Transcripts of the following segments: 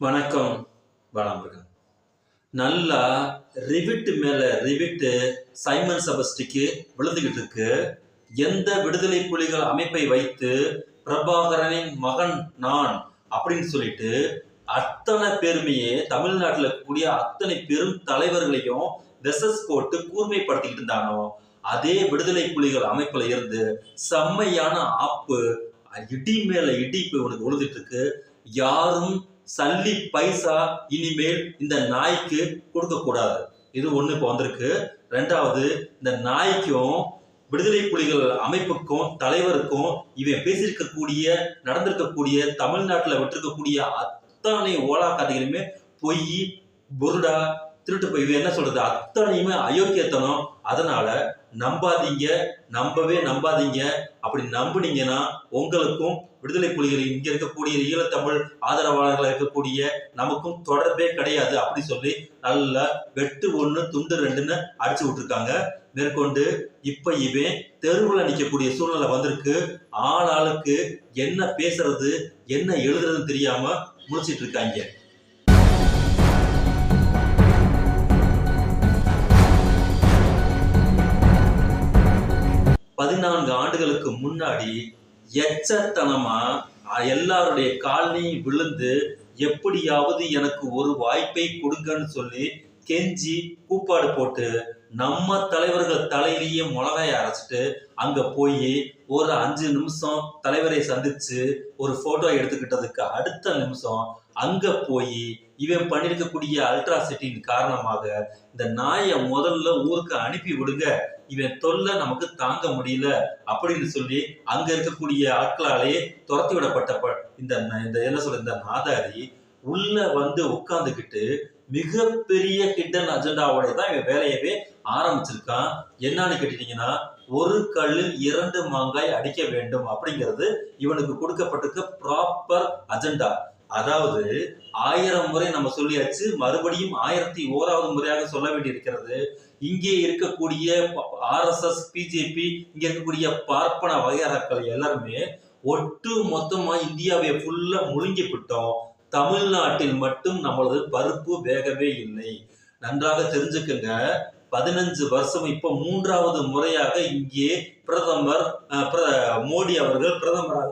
வணக்கம் வணக்கம். நல்லா ரிவிட்டு மேல ரிவிட்டு சைமன் சபஸ்டிக்கு விழுந்துகிட்டு இருக்கு. எந்த விடுதலை புலிகள் அமைப்பை வைத்து பிரபாகரனின் மகன் நான் அப்படின்னு சொல்லிட்டு அத்தனை பெருமையே தமிழ்நாட்டில் இருக்கக்கூடிய அத்தனை பெரும் தலைவர்களையும் வெசஸ் போட்டு கூர்மைப்படுத்திக்கிட்டு இருந்தானோ? அதே விடுதலை புலிகள் அமைப்புல இருந்து செம்மையான ஆப்பு இடி மேல இடி இப்போ உனக்கு விழுந்துட்டு இருக்கு. யாரும் சல்லி பைசா இனிமேல் இந்த நாய்க்கு கொடுக்க கூடாது. இது ஒண்ணு இப்போ வந்திருக்கு. ரெண்டாவது இந்த நாய்க்கும் விடுதலை புலிகள் அமைப்புக்கும் தலைவருக்கும் இவன் பேசியிருக்கக்கூடிய நடந்திருக்கக்கூடிய தமிழ்நாட்டில் விட்டிருக்கக்கூடிய அத்தனை ஓலா கதைகளுமே பொய் பொருடா திருட்டு போய் இவன் என்ன சொல்றது? அத்தனையுமே அயோக்கியத்தனம். அதனால நம்பாதீங்க நம்பவே நம்பாதீங்க. அப்படி நம்புனீங்கன்னா உங்களுக்கும் விடுதலை புலிகள் இங்க இருக்கக்கூடிய ஈழத்தமிழ் ஆதரவாளர்களாக இருக்கக்கூடிய நமக்கும் தொடர்பே கிடையாது. அப்படி சொல்லி நல்லா வெட்டு ஒன்று துண்டு ரெண்டுன்னு அடிச்சு விட்டுருக்காங்க. மேற்கொண்டு இப்ப இவன் தெருவில் நிற்கக்கூடிய சூழ்நிலை வந்திருக்கு. ஆள் ஆளுக்கு என்ன பேசுறது என்ன எழுதுறதுன்னு தெரியாம முடிச்சிட்டு இருக்காங்க. பதினான்கு ஆண்டுகளுக்கு முன்னாடி எச்சத்தனமா எல்லாருடைய காலையும் விழுந்து எப்படியாவது எனக்கு ஒரு வாய்ப்பை கொடுங்கன்னு சொல்லி கெஞ்சி கூப்பாடு போட்டு நம்ம தலைவர்கள் தலையிலேயே மிளகாய அரைச்சிட்டு அங்க போய் ஒரு அஞ்சு நிமிஷம் தலைவரை சந்திச்சு ஒரு போட்டோ எடுத்துக்கிட்டதுக்கு அடுத்த நிமிஷம் அங்க போய் இவன் பண்ணிருக்கக்கூடிய அல்ட்ராசிட்டியின் காரணமாக இந்த நாயை முதல்ல ஊருக்கு அனுப்பி விடுங்க. இவன் தொல்லை நமக்கு தாங்க முடியல அப்படின்னு சொல்லி அங்க இருக்கக்கூடிய ஆட்களாலே துரத்தி விடப்பட்ட ப- இந்த இந்த என்ன சொல்ற இந்த நாதாரி உள்ள வந்து உட்காந்துக்கிட்டு மிகப்பெரிய ஹிடன் அஜெண்டாவோட தான் இவன் வேலையவே ஆரம்பிச்சிருக்கான். என்னன்னு கேட்டீங்கன்னா ஒரு கல்லில் இரண்டு மாங்காய் அடிக்க வேண்டும் அப்படிங்கிறது இவனுக்கு கொடுக்கப்பட்டிருக்க ப்ராப்பர் அஜெண்டா அதாவது ஆயிரம் முறை நம்ம சொல்லியாச்சு மறுபடியும் ஆயிரத்தி ஓராவது முறையாக சொல்ல வேண்டியிருக்கிறது. இங்கே இருக்கக்கூடிய ஆர்எஸ்எஸ் பிஜேபி இங்கே இருக்கக்கூடிய பார்ப்பன வகையாளர்கள் எல்லாருமே ஒட்டு மொத்தமா இந்தியாவை ஃபுல்லா முழுங்கி விட்டோம். தமிழ்நாட்டில் மட்டும் நம்மளது பருப்பு வேகவே இல்லை. நன்றாக தெரிஞ்சுக்குங்க. பதினஞ்சு வருஷம் இப்ப மூன்றாவது முறையாக இங்கே பிரதமர் மோடி அவர்கள் பிரதமராக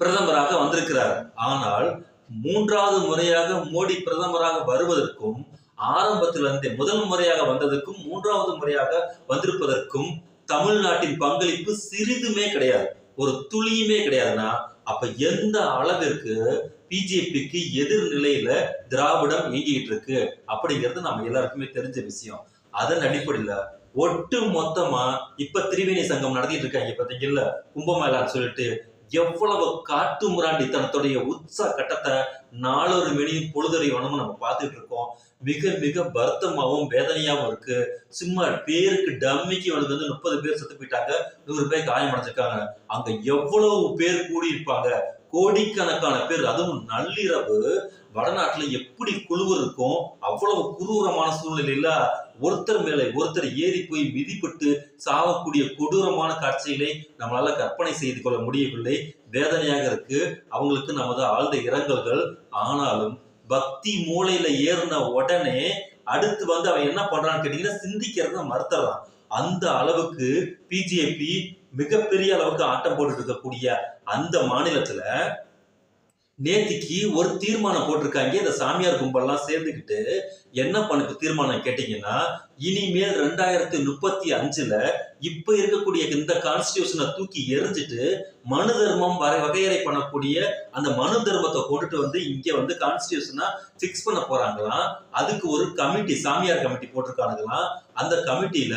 பிரதமராக வந்திருக்கிறார். ஆனால் மூன்றாவது முறையாக மோடி பிரதமராக வருவதற்கும் ஆரம்பத்திலிருந்தே முதல் முறையாக வந்ததற்கும் மூன்றாவது முறையாக வந்திருப்பதற்கும் தமிழ்நாட்டின் பங்களிப்பு சிறிதுமே கிடையாது. ஒரு துளியுமே கிடையாதுன்னா அப்ப எந்த அளவிற்கு பிஜேபிக்கு எதிர்நிலையில திராவிடம் இயங்கிட்டு இருக்கு அப்படிங்கிறது நம்ம எல்லாருக்குமே தெரிஞ்ச விஷயம். அதன் அடிப்படையில ஒட்டு மொத்தமா இப்ப திரிவேணி சங்கம் நடத்திட்டு இருக்காங்க பாத்தீங்கல்ல? கும்பமேளான்னு சொல்லிட்டு எவ்வளவு காட்டு முராண்டித்தனத்துடைய உச்ச கட்டத்தை நாளொரு மணியும் பொழுதறிவனமும் நம்ம பார்த்துட்டு இருக்கோம். மிக மிக வருத்தமாகவும் வேதனையாகவும் இருக்கு. சும்மா பேருக்கு டம்மிக்கு வந்து முப்பது பேர் செத்து போயிட்டாங்க. நூறு பேர் காயமடைஞ்சிருக்காங்க அங்க எவ்வளவு பேர் கூடி இருப்பாங்க கோடிக்கணக்கான பேர். அதுவும் நள்ளிரவு வடநாட்டுல எப்படி குழுவு இருக்கும்? அவ்வளவு குரூரமான சூழ்நிலையில ஒருத்தர் மேலே ஒருத்தர் ஏறி போய் மிதிப்பட்டு சாவக்கூடிய கொடூரமான காட்சிகளை நம்மளால கற்பனை செய்து கொள்ள முடியவில்லை. வேதனையாக இருக்கு. அவங்களுக்கு நமது ஆழ்ந்த இரங்கல்கள். ஆனாலும் பக்தி மூளையில ஏறின உடனே அடுத்து வந்து அவன் என்ன பண்றான்னு கேட்டீங்கன்னா சிந்திக்கிறத மறுத்துறான். அந்த அளவுக்கு பிஜேபி மிகப்பெரிய அளவுக்கு ஆட்டம் போட்டு இருக்கக்கூடிய அந்த மாநிலத்துல நேத்திக்கு ஒரு தீர்மானம் போட்டிருக்காங்க. இந்த சாமியார் கும்பல்லாம் சேர்ந்துக்கிட்டு என்ன பண்ணுக்கு தீர்மானம் கேட்டீங்கன்னா இனிமேல் ரெண்டாயிரத்தி முப்பத்தி அஞ்சுல இப்ப இருக்கக்கூடிய இந்த கான்ஸ்டியூஷனை தூக்கி எரிஞ்சிட்டு மனு தர்மம் வரை வகையறை பண்ணக்கூடிய அந்த மனு தர்மத்தை கொண்டுட்டு வந்து இங்க வந்து கான்ஸ்டியூஷனா ஃபிக்ஸ் பண்ண போறாங்களாம். அதுக்கு ஒரு கமிட்டி சாமியார் கமிட்டி போட்டிருக்கானுங்களாம். அந்த கமிட்டியில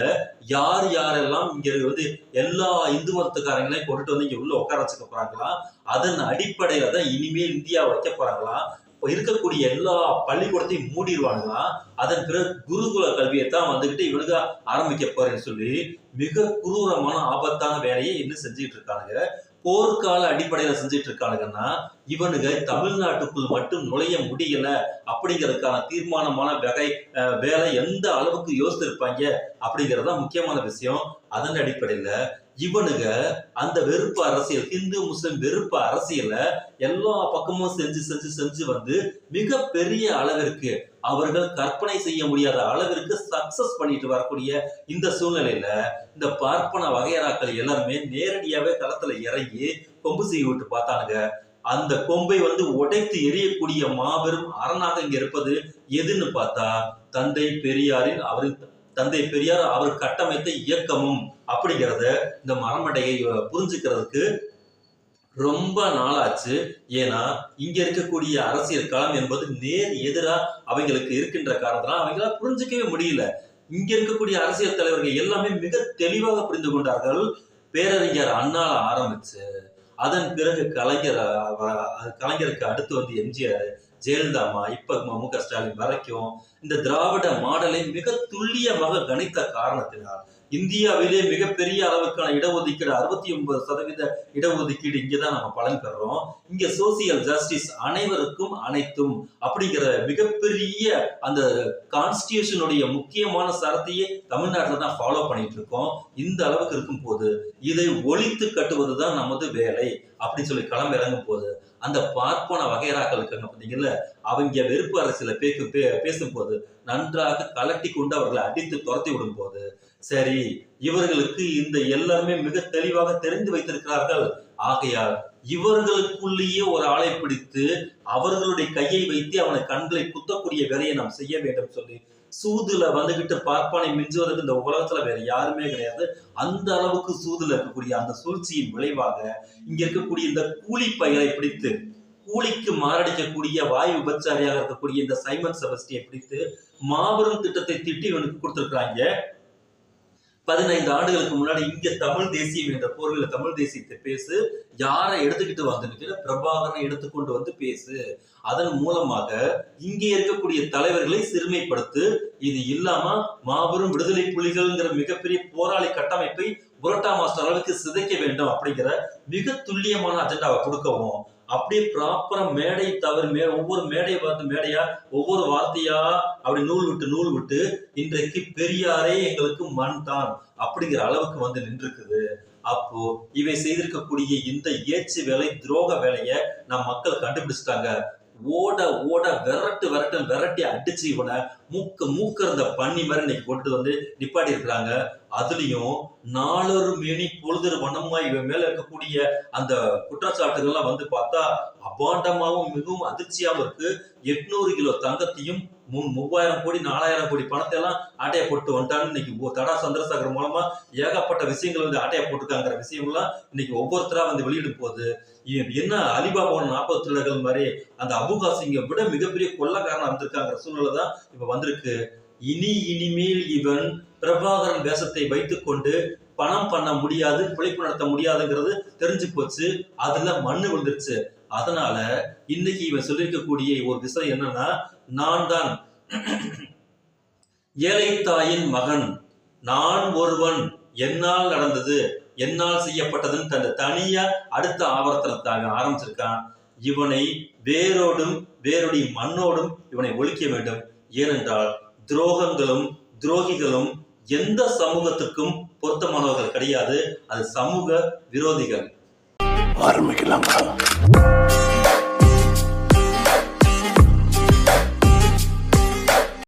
யார் யாரெல்லாம் இங்க வந்து எல்லா இந்து மதத்துக்காரங்களையும் கொண்டுட்டு வந்து இங்க உள்ள உட்கார வச்சுக்க போறாங்களாம். அதன் அடிப்படையில தான் இனிமேல் இந்தியா வைக்க போறாங்களாம் இப்போ இருக்கக்கூடிய எல்லா பள்ளிக்கூடத்தையும் மூடிடுவாங்களாம் அதன் பிறகு குருகுல கல்வியை தான் வந்துகிட்டு இவனுக்கு ஆரம்பிக்க போறேன்னு சொல்லி மிக குரூரமான ஆபத்தான வேலையை இன்னும் செஞ்சுட்டு இருக்கானுங்க. போர்க்கால அடிப்படையில செஞ்சுட்டு இருக்கானுங்கன்னா இவனுங்க தமிழ்நாட்டுக்குள் மட்டும் நுழைய முடியல அப்படிங்கிறதுக்கான தீர்மானமான வகை வேலை எந்த அளவுக்கு யோசித்திருப்பாங்க? அப்படிங்கறது தான் முக்கியமான விஷயம். அதன் அடிப்படையில இவனுங்க அந்த வெறுப்பு அரசியல் இந்து முஸ்லிம் வெறுப்பு அரசியலை எல்லா பக்கமும் செஞ்சு செஞ்சு செஞ்சு வந்து மிக பெரிய அளவிற்கு அவர்கள் கற்பனை செய்ய முடியாத அளவிற்கு சக்சஸ் பண்ணிட்டு வரக்கூடிய இந்த சூழ்நிலையில இந்த பார்ப்பன வகையறாக்கள் எல்லாருமே நேரடியாவே களத்துல இறங்கி கொம்பு செய்ய விட்டு பார்த்தானுங்க. அந்த கொம்பை வந்து உடைத்து எரியக்கூடிய மாபெரும் அரணாக இங்க இருப்பது எதுன்னு பார்த்தா தந்தை பெரியாரின் அவரின் தந்தை பெரியார் அவர் கட்டமைத்த இயக்கமும் அப்படிங்கிறத இந்த மரமண்டையை புரிஞ்சுக்கிறதுக்கு ரொம்ப நாளாச்சு. ஏன்னா இங்க இருக்கக்கூடிய அரசியல் களம் என்பது நேர் எதிரா அவங்களுக்கு இருக்கின்ற காரணத்தினால் அவங்களால புரிஞ்சிக்கவே முடியல. இங்க இருக்கக்கூடிய அரசியல் தலைவர்கள் எல்லாமே மிக தெளிவாக புரிந்து கொண்டார்கள். பேரறிஞர் அண்ணால ஆரம்பிச்சு அதன் பிறகு கலைஞர் கலைஞருக்கு அடுத்து வந்து எம்ஜிஆர் ஜெயலலிதா அம்மா இப்ப மு க. ஸ்டாலின் வரைக்கும் இந்த திராவிட மாடலை மிக துல்லியமாக கணித்த காரணத்தினால் இந்தியாவிலே மிகப்பெரிய அளவுக்கான இடஒதுக்கீடு அறுபத்தி ஒன்பது சதவீத இடஒதுக்கீடு இங்கதான் நம்ம பலன் பெறுறோம் இங்க சோசியல் ஜஸ்டிஸ் அனைவருக்கும் அனைத்தும் அப்படிங்கிற மிகப்பெரிய அந்த கான்ஸ்டியூஷனுடைய முக்கியமான சரத்தையே தமிழ்நாட்டில் தான் ஃபாலோ பண்ணிட்டு இருக்கோம். இந்த அளவுக்கு இருக்கும் போது இதை ஒழித்து கட்டுவது தான் நமது வேலை அப்படின்னு சொல்லி களம் இறங்கும் போது அந்த பார்ப்பன வகைராக்கள் இருக்காங்க பார்த்தீங்கல்ல? அவங்க வெறுப்பு அரசியல பேக்கு பே- பேசும்போது நன்றாக கலட்டி கொண்டு அவர்களை அடித்து துரத்தி விடும் போது சரி இவர்களுக்கு இந்த எல்லாருமே மிக தெளிவாக தெரிந்து வைத்திருக்கிறார்கள். ஆகையால் இவர்களுக்குள்ளேயே ஒரு ஆளை பிடித்து அவர்களுடைய கையை வைத்து அவனை கண்களை குத்தக்கூடிய வேலையை நாம் செய்ய வேண்டும் சொல்லி சூதுல வந்துகிட்டு பார்ப்பானை மிஞ்சுவதற்கு இந்த உலகத்துல வேற யாருமே கிடையாது. அந்த அளவுக்கு சூதுல இருக்கக்கூடிய அந்த சூழ்ச்சியின் விளைவாக இங்க இருக்கக்கூடிய இந்த கூலி பயிரை பிடித்து கூலிக்கு மாரடிக்கக்கூடிய வாயு விபச்சாரியாக இருக்கக்கூடிய இந்த சைமன் செபஸ்டியை பிடித்து மாபெரும் திட்டத்தை திட்டி இவனுக்கு கொடுத்துருக்குறாங்க. பதினைந்து ஆண்டுகளுக்கு முன்னாடி இங்க தமிழ் தேசியம் என்ற போர்வையில தமிழ் தேசியத்தை பேசு யாரை எடுத்துக்கிட்டு வந்து பிரபாகரனை எடுத்துக்கொண்டு வந்து பேசு. அதன் மூலமாக இங்கே இருக்கக்கூடிய தலைவர்களை சிறுமைப்படுத்து இது இல்லாம மாபெரும் விடுதலை புலிகள்ங்கிற மிகப்பெரிய போராளி கட்டமைப்பை புரட்டா மாஸ்டர் அளவுக்கு சிதைக்க வேண்டும் அப்படிங்கிற மிக துல்லியமான அஜெண்டாவை கொடுக்கவும் அப்படியே ப்ராப்பரா மேடை தவறு மே ஒவ்வொரு மேடையை பார்த்து மேடையா ஒவ்வொரு வார்த்தையா அப்படி நூல் விட்டு நூல் விட்டு இன்றைக்கு பெரியாரே எங்களுக்கு மண் தான் அப்படிங்கிற அளவுக்கு வந்து நின்றுருக்குது. அப்போ இவை செய்திருக்கக்கூடிய இந்த ஏச்சு வேலை துரோக வேலையை நம் மக்கள் கண்டுபிடிச்சிட்டாங்க. ஓட ஓட விரட்டு விரட்டு விரட்டி அடிச்சு இவனை மூக்க இருந்த பண்ணி மாதிரி இன்னைக்கு கொண்டு வந்து நிப்பாட்டி இருக்கிறாங்க. அதுலயும் நாலொரு மேனி பொழுதொரு வண்ணமா இவன் மேல இருக்கக்கூடிய அந்த குற்றச்சாட்டுகள்லாம் வந்து பார்த்தா அபாண்டமாவும் மிகவும் அதிர்ச்சியாவும் இருக்கு. எட்நூறு கிலோ தங்கத்தையும் மூணு மூவாயிரம் கோடி நாலாயிரம் கோடி பணத்தை எல்லாம் ஆட்டையை போட்டு வந்துட்டான்னு இன்னைக்கு தடா சந்திரசேகர் மூலமா ஏகப்பட்ட விஷயங்கள் வந்து ஆட்டையை போட்டுருக்காங்கிற விஷயம்லாம் இன்னைக்கு ஒவ்வொருத்தரா வந்து வெளியிடும் போது என்ன அலிபாபாவோட நாற்பது திருடர்கள் மாதிரி அந்த அபுகாசிங்க விட மிகப்பெரிய கொள்ளக்காரனா இருந்திருக்காங்கிற சூழ்நிலை தான் இப்ப வந்திருக்கு. இனி இனிமேல் இவன் பிரபாகரன் வேஷத்தை வைத்துக்கொண்டு பணம் பண்ண முடியாது பிழைப்பு நடத்த முடியாதுங்கிறது தெரிஞ்சு போச்சு. அதுல மண்ணு விழுந்துருச்சு. அதனால இன்னைக்கு இவன் சொல்லியிருக்கக்கூடிய ஒரு விஷயம் என்னன்னா நான் தான் ஏழை தாயின் மகன் நான் ஒருவன் என்னால் நடந்தது. என்னால் செய்யப்பட்டதுன்னு தன் தனியா அடுத்த ஆவர்த்தனத்தாக ஆரம்பிச்சிருக்கான். இவனை வேரோடும் வேருடைய மண்ணோடும் இவனை ஒழிக்க வேண்டும். ஏனென்றால் துரோகங்களும் துரோகிகளும் எந்த சமூகத்துக்கும் பொருத்தமானவர்கள் கிடையாது. அது சமூக விரோதிகள். ஆரம்பிக்கலாம்.